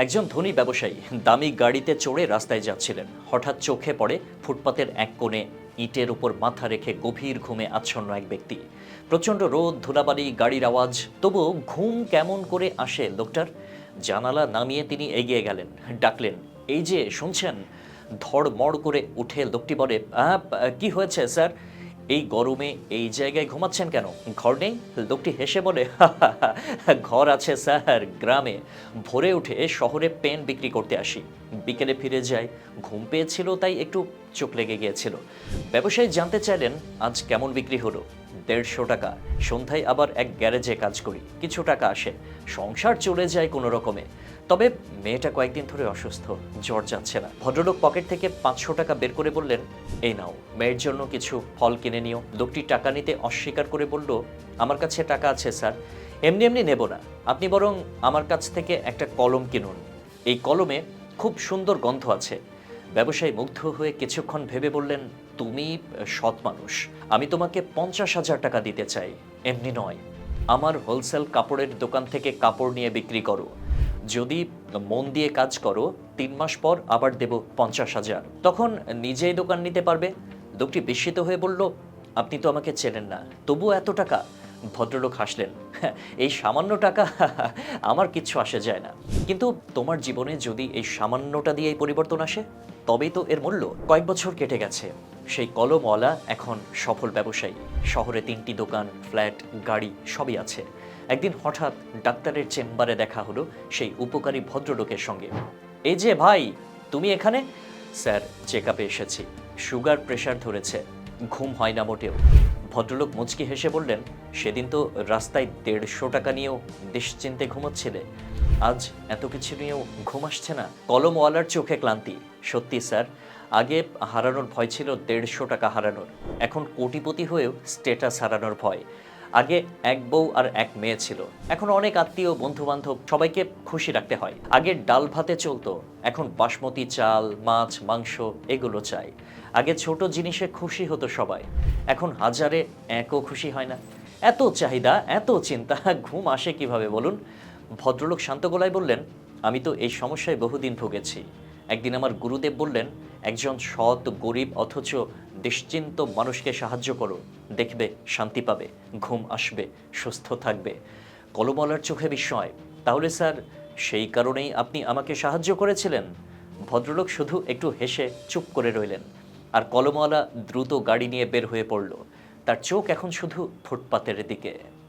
একজন ধনী ব্যবসায়ী দামি গাড়িতে চড়ে রাস্তায় যাচ্ছিলেন। হঠাৎ চোখে পড়ে ফুটপাতের এক কোণে ইটের উপর মাথা রেখে গভীর ঘুমে আচ্ছন্ন এক ব্যক্তি। প্রচণ্ড রোদ ধুলাবালি গাড়ির আওয়াজ তবু ঘুম কেমন করে আসে লোকটার? জানালা নামিয়ে তিনি এগিয়ে গেলেন ডাকলেন এই যে শুনছেন? ধড়মড় করে উঠে লোকটি বলে "আহ, কি হয়েছে স্যার? এই গরমে এই জায়গায় ঘুমাচ্ছেন কেন? ঘর নেই? লোকটি হেসে বলে ঘর আছে স্যার, গ্রামে। ভোরে উঠে শহরে পেন বিক্রি করতে আসি। বিকেলে ফিরে যাই। ঘুম পেয়েছিল, তাই একটু চোখ লেগে গিয়েছিল। ব্যবসায়ী জানতে চাইলেন, আজ কেমন বিক্রি হলো? দেড়শো টাকা। সন্ধ্যায় আবার এক গ্যারেজে কাজ করি। কিছু টাকা আসে। সংসার চলে যায় কোনো রকমে। তবে মেয়েটা কয়েকদিন ধরে অসুস্থ, জ্বর যাচ্ছে না। ভদ্রলোক পকেট থেকে পাঁচশো টাকা বের করে বললেন, এই নাও, মেয়ের জন্য কিছু ফল কিনে নিও। লোকটি টাকা নিতে অস্বীকার করে বলল, আমার কাছে টাকা আছে, স্যার। এমনি এমনি নেব না। আপনি বরং আমার কাছ থেকে একটা কলম কিনুন। এই কলমে খুব সুন্দর গন্ধ আছে। ব্যবসায়ী মুগ্ধ হয়ে কিছুক্ষণ ভেবে বললেন, তুমি সৎ মানুষ। আমি তোমাকে পঞ্চাশ হাজার টাকা দিতে চাই। এমনি নয়। আমার হোলসেল কাপড়ের দোকান থেকে কাপড় নিয়ে বিক্রি করো। যদি মন দিয়ে কাজ করো, তিন মাস পর আবার দেব পঞ্চাশ হাজার। তখন নিজেই দোকান নিতে পারবে। লোকটি বিস্মিত হয়ে বলল, আপনি তো আমাকে চেনেন না। তবু এত টাকা ভদ্রলোক হাসলেন। "হ্যাঁ, এই সামান্য টাকা আমার কিচ্ছু আসে যায় না। কিন্তু তোমার জীবনে যদি এই সামান্যটা দিয়েই পরিবর্তন আসে তবেই তো এর মূল্য। কয়েক বছর কেটে গেছে। সেই কলমওয়ালা এখন সফল ব্যবসায়ী। শহরে তিনটি দোকান ফ্ল্যাট গাড়ি সবই আছে। একদিন হঠাৎ ডাক্তারের চেম্বারে দেখা হলো সেই উপকারী ভদ্রলোকের সঙ্গে। এই যে ভাই তুমি এখানে? স্যার চেক আপে এসেছি। সুগার প্রেশার ধরেছে। ঘুম হয় না মোটেও। ভদ্রলোক মুচকি হেসে বললেন, সেদিন তো রাস্তায় দেড়শো টাকা নিয়েও নিশ্চিন্তে ঘুমোচ্ছিলে। আজ এত কিছু নিয়েও ঘুম আসছে না। কলমওয়ালার চোখে ক্লান্তি। সত্যি, স্যার, আগে হারানোর ভয় ছিল দেড়শো টাকা হারানোর। এখন কোটিপতি হয়েও স্টেটাস হারানোর ভয়। আগে এক বউ আর এক মেয়ে ছিল। এখন অনেক আত্মীয় বন্ধু বান্ধব সবাইকে খুশি রাখতে হয়। আগে ডাল ভাতে চলতো, এখন বাসমতি চাল, মাছ, মাংস এগুলো চাই। আগে ছোট জিনিসে খুশি হতো সবাই। এখন হাজারে একও খুশি হয় না। এত চাহিদা, এত চিন্তা, ঘুম আসে কীভাবে বলুন? ভদ্রলোক শান্ত গলায় বললেন, আমি তো এই সমস্যায় বহুদিন ভুগেছি। একদিন আমার গুরুদেব বললেন, একজন সৎ, গরিব অথচ নিশ্চিন্ত মানুষকে সাহায্য করো। দেখবে, শান্তি পাবে, ঘুম আসবে, সুস্থ থাকবে। কলমলার চোখে বিস্ময়। তাহলে স্যার, সেই কারণেই আপনি আমাকে সাহায্য করেছিলেন। ভদ্রলোক শুধু একটু হেসে চুপ করে রইলেন আর কলমওয়ালা দ্রুত গাড়ি নিয়ে বের হয়ে পড়ল। তার চোখ এখন শুধু ফুটপাতের দিকে।